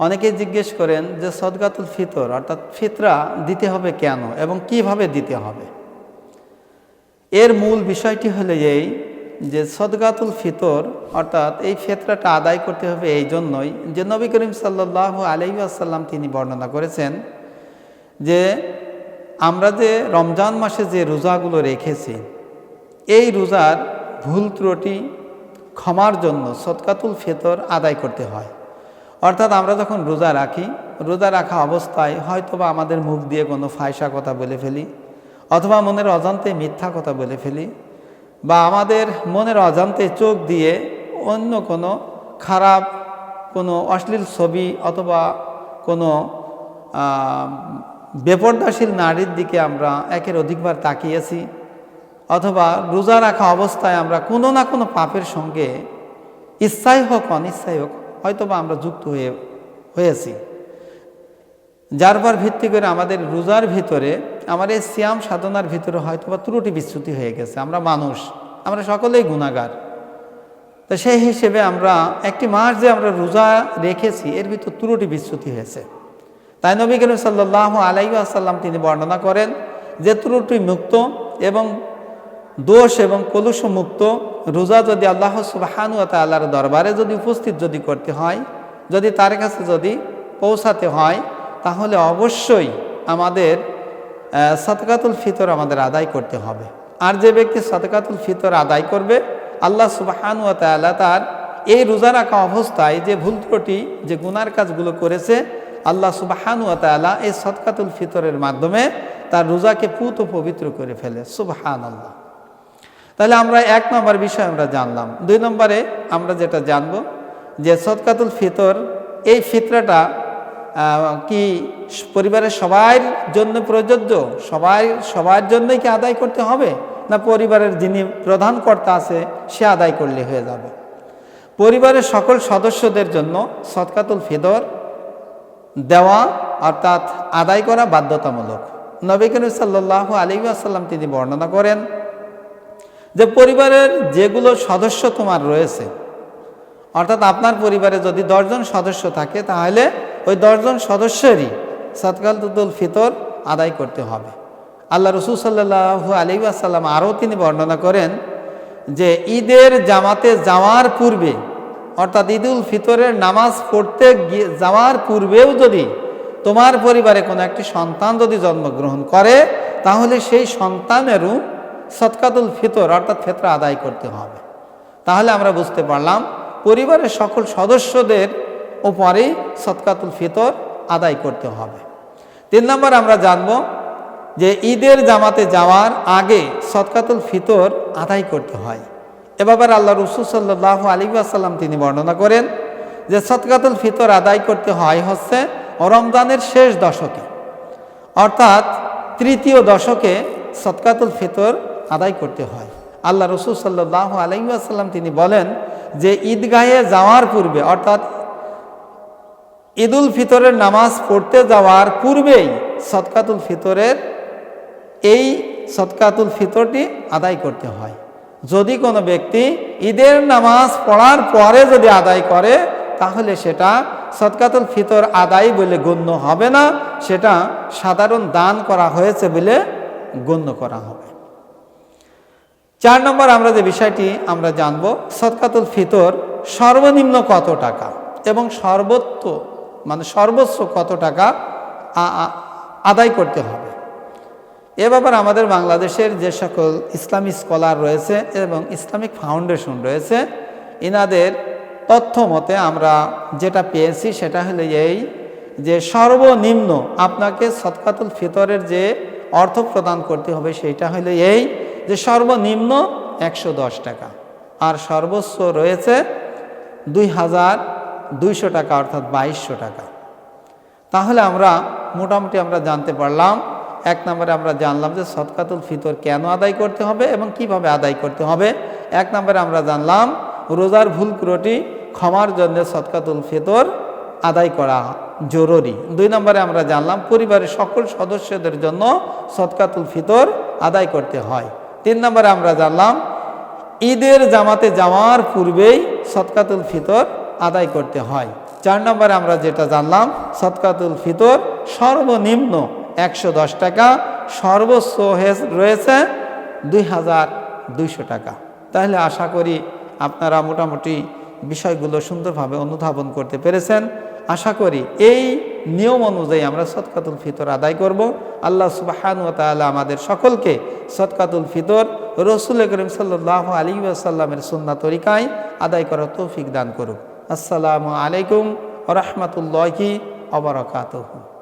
অনেকে জিজ্ঞেস করেন যে সদগাতুল ফিতর, অর্থাৎ ফিতরা দিতে হবে কেন এবং কীভাবে দিতে হবে? এর মূল বিষয়টি হলো এই যে সদকাতুল ফিতর, অর্থাৎ এই ফেতরাটা আদায় করতে হবে এই জন্যই যে নবী করিম সাল্লাহ আলহি আসাল্লাম তিনি বর্ণনা করেছেন যে আমরা যে রমজান মাসে যে রোজাগুলো রেখেছি, এই রোজার ভুল ত্রুটি ক্ষমার জন্য সদকাতুল ফেতর আদায় করতে হয়। অর্থাৎ আমরা যখন রোজা রাখি, রোজা রাখা অবস্থায় হয়তোবা আমাদের মুখ দিয়ে কোনো ফায়সা কথা বলে ফেলি, অথবা মনের অজান্তে মিথ্যা কথা বলে ফেলি, বা আমাদের মনের অজান্তে চোখ দিয়ে অন্য কোনো খারাপ, কোনো অশ্লীল ছবি অথবা কোনো বেপর্দাশীল নারীর দিকে আমরা একের অধিকবার তাকিয়েছি, অথবা রোজা রাখা অবস্থায় আমরা কোনো না কোনো পাপের সঙ্গে ইচ্ছাই হোক অনিচ্ছাই হোক হয়তোবা আমরা যুক্ত হয়ে, হয়েছি। যার পর ভিত্তি করে আমাদের রোজার ভিতরে, আমার এই সিয়াম সাধনার ভিতরে হয়তোবা ত্রুটি বিচ্যুতি হয়ে গেছে। আমরা মানুষ, আমরা সকলেই গুণাগার তো সেই হিসেবে আমরা একটি মাস যে আমরা রোজা রেখেছি, এর ভিতর ত্রুটি বিচ্যুতি হয়েছে। তাই নবী করিম সাল্লাহ আলাই আসাল্লাম তিনি বর্ণনা করেন যে ত্রুটি মুক্ত এবং দোষ এবং কলুষ মুক্ত রোজা যদি আল্লাহ সুবাহানু তাল্লাহর দরবারে যদি উপস্থিত যদি করতে হয় যদি তার কাছে যদি পৌঁছাতে হয় তাহলে অবশ্যই আমাদের আহ, সদকাতুল ফিতর আমাদের আদায় করতে হবে। আর যে ব্যক্তি সদকাতুল ফিতর আদায় করবে আল্লাহ সুবাহানু তাল্লাহ তার এই রোজা রাখা অবস্থায় যে ভুল ত্রুটি যে গুনার কাজগুলো করেছে আল্লাহ সুবাহানু তাল্লাহ এই সদকাতুল ফিতরের মাধ্যমে তার রোজাকে পুত পবিত্র করে ফেলে। সুবাহান আল্লাহ তাহলে আমরা এক নম্বর বিষয় আমরা জানলাম। দুই নম্বরে আমরা যেটা জানব যে সৎকাতুল ফিতর, এই ফিতরাটা কি পরিবারের সবার জন্য প্রযোজ্য? সবাই, সবার জন্যই কি আদায় করতে হবে? না পরিবারের যিনি প্রধান কর্তা আছে, সে আদায় করলে হয়ে যাবে? পরিবারের সকল সদস্যদের জন্য সৎকাতুল ফিতর দেওয়া অর্থাৎ আদায় করা বাধ্যতামূলক। নবী করিম সাল্লাহ আলী আসাল্লাম তিনি বর্ণনা করেন যে পরিবারের যেগুলো সদস্য তোমার রয়েছে, অর্থাৎ আপনার পরিবারে যদি দশজন সদস্য থাকে, তাহলে ওই দশজন সদস্যেরই সৎকালতুল ফিতর আদায় করতে হবে। আল্লাহ রসুল সাল্লাহু আলী আসাল্লাম আরও তিনি বর্ণনা করেন যে ঈদের জামাতে যাওয়ার পূর্বে, অর্থাৎ ঈদুল ফিতরের নামাজ পড়তে যাওয়ার পূর্বেও যদি তোমার পরিবারে কোনো একটি সন্তান যদি জন্মগ্রহণ করে, তাহলে সেই সন্তানেরও সৎকাতুল ফিতর, অর্থাৎ ফেতরা আদায় করতে হবে। তাহলে আমরা বুঝতে পারলাম, পরিবারের সকল সদস্যদের উপরেই সৎকাতুল ফিতর আদায় করতে হবে। তিন নম্বর আমরা জানব যে ঈদের জামাতে যাওয়ার আগে সৎকাতুল ফিতর আদায় করতে হয়। এ ব্যাপারে আল্লাহ রসুল সাল্লাহ আলী আসাল্লাম তিনি বর্ণনা করেন যে সৎকাতুল ফিতর আদায় করতে হয় হচ্ছে রমজানের শেষ দশকে। অর্থাৎ তৃতীয় দশকে সৎকাতুল ফিতর আদায় করতে হয়। আল্লাহ রসুল সাল্লাহ আলাইসাল্লাম তিনি বলেন যে, ঈদগাহে যাওয়ার পূর্বে, অর্থাৎ ঈদুল ফিতরের নামাজ পড়তে যাওয়ার পূর্বেই সৎকাতুল ফিতরের, এই সৎকাতুল ফিতরটি আদায় করতে হয়। যদি কোনো ব্যক্তি ঈদের নামাজ পড়ার পরে যদি আদায় করে, তাহলে সেটা সৎকাতুল ফিতর আদায় বলে গণ্য হবে না। সেটা সাধারণ দান করা হয়েছে বলে গণ্য করা হবে। চার নম্বর আমরা যে বিষয়টি আমরা জানব সৎকাতুল ফিতর সর্বনিম্ন কত টাকা এবং সর্বোচ্চ মানে সর্বোচ্চ কত টাকা আদায় করতে হবে। এ ব্যাপারে আমাদের বাংলাদেশের যে সকল ইসলামী স্কলার রয়েছে এবং ইসলামিক ফাউন্ডেশন রয়েছে, ইনাদের তথ্য মতে আমরা যেটা পেয়েছি সেটা হলো এই যে সর্বনিম্ন আপনাকে সৎকাতুল ফিতরের যে অর্থ প্রদান করতে হবে সেইটা হলো এই যে সর্বনিম্ন একশো দশ টাকা। আর সর্বোচ্চ রয়েছে দুই হাজার দুইশো টাকা, অর্থাৎ বাইশশো টাকা। তাহলে আমরা মোটামুটি আমরা জানতে পারলাম, এক নম্বরে আমরা জানলাম যে সৎকাতুল ফিতর কেন আদায় করতে হবে এবং কীভাবে আদায় করতে হবে। এক নম্বরে আমরা জানলাম রোজার ভুল ত্রুটি ক্ষমার জন্য সৎকাতুল ফিতর আদায় করা জরুরি। দুই নম্বরে আমরা জানলাম পরিবারের সকল সদস্যদের জন্য সৎকাতুল ফিতর আদায় করতে হয়। তিন নম্বরে আমরা জানলাম, ঈদের জামাতে যাওয়ার পূর্বেই সৎকাতুল ফিতর আদায় করতে হয়। চার নম্বরে আমরা যেটা জানলাম, সদকাতুল ফিতর সর্বনিম্ন একশো দশ টাকা, সর্বোচ্চ রয়েছে দুই হাজার দুইশো টাকা। তাহলে আশা করি আপনারা মোটামুটি বিষয়গুলো সুন্দরভাবে অনুধাবন করতে পেরেছেন। আশা করি এই নিয়ম অনুযায়ী আমরা সৎকাতুল ফিতর আদায় করব। আল্লাহ সুবাহান ও তালা আমাদের সকলকে সৎকাতুল ফিতর রসুল করিম সাল্লাহ আলী আসাল্লামের সুন্না তরিকায় আদায় করার তৌফিক দান করুক। আসসালামু আলাইকুম রহমতুল্লাহি অবরাকাতহ